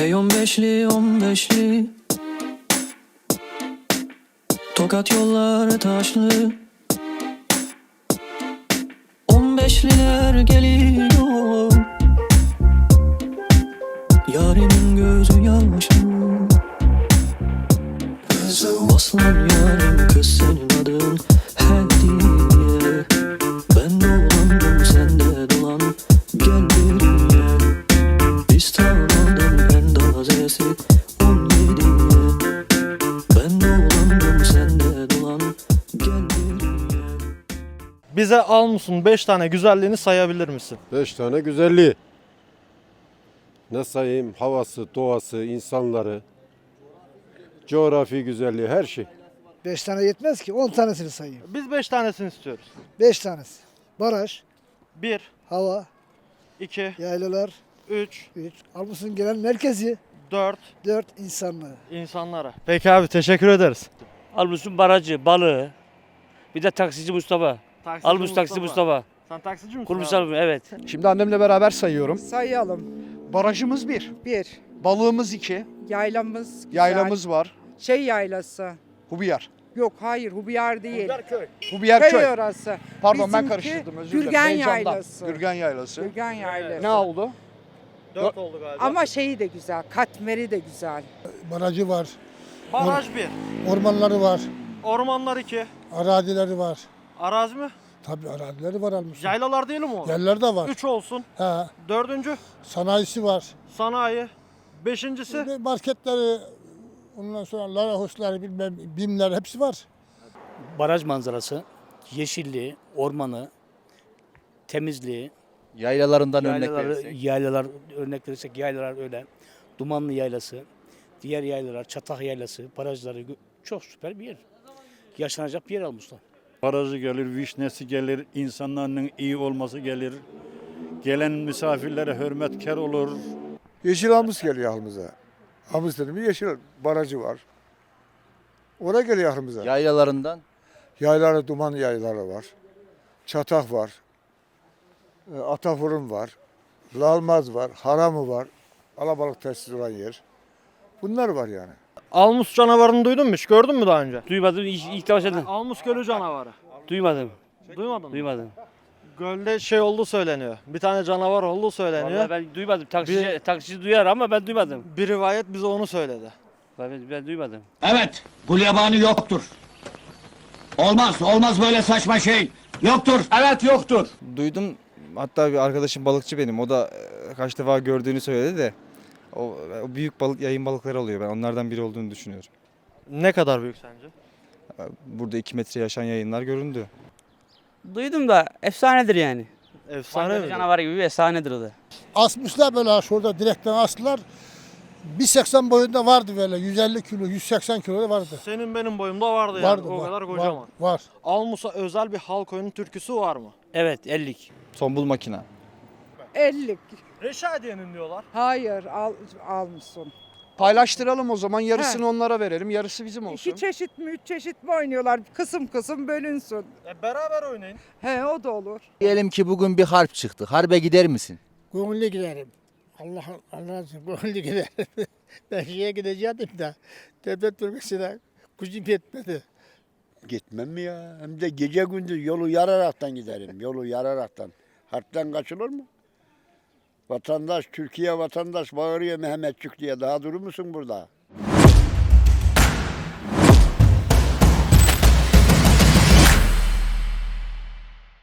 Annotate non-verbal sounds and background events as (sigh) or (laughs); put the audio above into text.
Hey on beşli on beşli. Tokat yolları taşlı. On beşliler geliyor. Yarimin gözü yaşlı Aslan yarim kız senin adın Bize al musun 5 tane güzelliğini sayabilir misin? Beş tane güzelliği. Ne sayayım? Havası, doğası, insanları, coğrafi güzelliği, her şey. Beş tane yetmez ki. On tanesini sayayım. Biz 5 tanesini istiyoruz. Beş tanesi. Baraj, 1, hava, 2, yaylalar, 3, üç. Almışsın gelen merkezi, 4 dört insanlığı. insanlara. Peki abi teşekkür ederiz. Almışsın barajı, balığı. Bir de taksici Mustafa. Almış taksici Mustafa. Sen taksici misin Kurmuşlar evet. Şimdi annemle beraber sayıyorum. Sayalım. Barajımız bir, Bir, balığımız iki, yaylamız güzel. yaylamız var. Şey yaylası. Hubiyar. Yok hayır Hubiyar değil. Hubiyar Köy köy. orası. Pardon ben Bizimki karıştırdım özür dilerim. Gürgen Heyecandan. Yaylası. Gürgen yaylası. Gürgen yaylası. Ne oldu? 4 oldu galiba. Ama şeyi de güzel, katmeri de güzel. Barajı var, Baraj 1, ormanları var, ormanlar 2, arazileri var. arazi mi? Tabii arazileri var almışsın. Yaylalar değil mi o? Yerler de var. 3 olsun. He, Dördüncü sanayisi var. sanayi. Beşincisi Ve Marketleri, ondan sonra Lara Hosları, bilmem, BİM'ler hepsi var. Baraj manzarası, yeşilliği, ormanı, temizliği, Yaylalarından örnek yaylaları, verirsek. yaylalar örnek verirsek yaylalar öyle. Dumanlı yaylası, diğer yaylalar, Çatak yaylası, barajları çok süper bir yer. Yaşanacak bir yer almışlar. Barajı gelir, vişnesi gelir, insanların iyi olması gelir. Gelen misafirlere hürmetkar olur. Yeşil Amız geliyor aklımıza. Amız dedim mi yeşil barajı var. Oraya geliyor aklımıza. Yaylalarından Yayları, duman yayları var. Çatak var. E, Atafurun var. Lalmaz var. Haramı var. Alabalık tesisi olan yer. Bunlar var yani. Almus canavarını duydun mu hiç? Gördün mü daha önce? Duymadım, ilk, ilk defa söyledim. Almus Gölü canavarı. Duymadım, Duymadın mı? duymadım. Gölde şey olduğu söyleniyor. Bir tane canavar olduğu söyleniyor. Vallahi ben duymadım. Taksici, Bir- taksici duyar ama ben duymadım. Bir rivayet bize onu söyledi. Ben, ben duymadım. Evet, gulyabani yoktur. Olmaz, olmaz böyle saçma şey. Yoktur. Evet, yoktur. duydum. Hatta bir arkadaşım balıkçı benim. O da e, kaç defa gördüğünü söyledi de. O, o büyük balık yayın balıkları oluyor. Ben onlardan biri olduğunu düşünüyorum. Ne kadar büyük sence? Burada 2 metre yaşayan yayınlar göründü. Duydum da efsanedir yani. Efsane mi? Canavar gibi bir efsanedir o da. Asmışlar böyle şurada direkten astılar. 1.80 boyunda vardı böyle 150 kilo 180 kilo da vardı. Senin benim boyumda vardı yani. Vardı o var, kadar var, kocaman. var. Almus'a özel bir halk oyunu türküsü var mı? Evet, 50. Tombul makina. 50. Reşadiye'nin diyorlar. Hayır al, almışsın. Paylaştıralım o zaman yarısını onlara verelim. Yarısı bizim olsun. İki çeşit mi, üç çeşit mi oynuyorlar? Kısım kısım bölünsün. E beraber oynayın. He o da olur. Diyelim ki bugün bir harp çıktı. Harbe gider misin? Gönüllü giderim. Allah Allah gönüllü giderim. (laughs) ben şeye gidecektim de devlet bölgesine gücüm yetmedi. Gitmem mi ya? Hem de gece gündüz yolu yararaktan giderim. Yolu yararaktan. Harpten kaçılır mı? Vatandaş, Türkiye vatandaş bağırıyor Mehmetçik diye. Daha durur musun burada?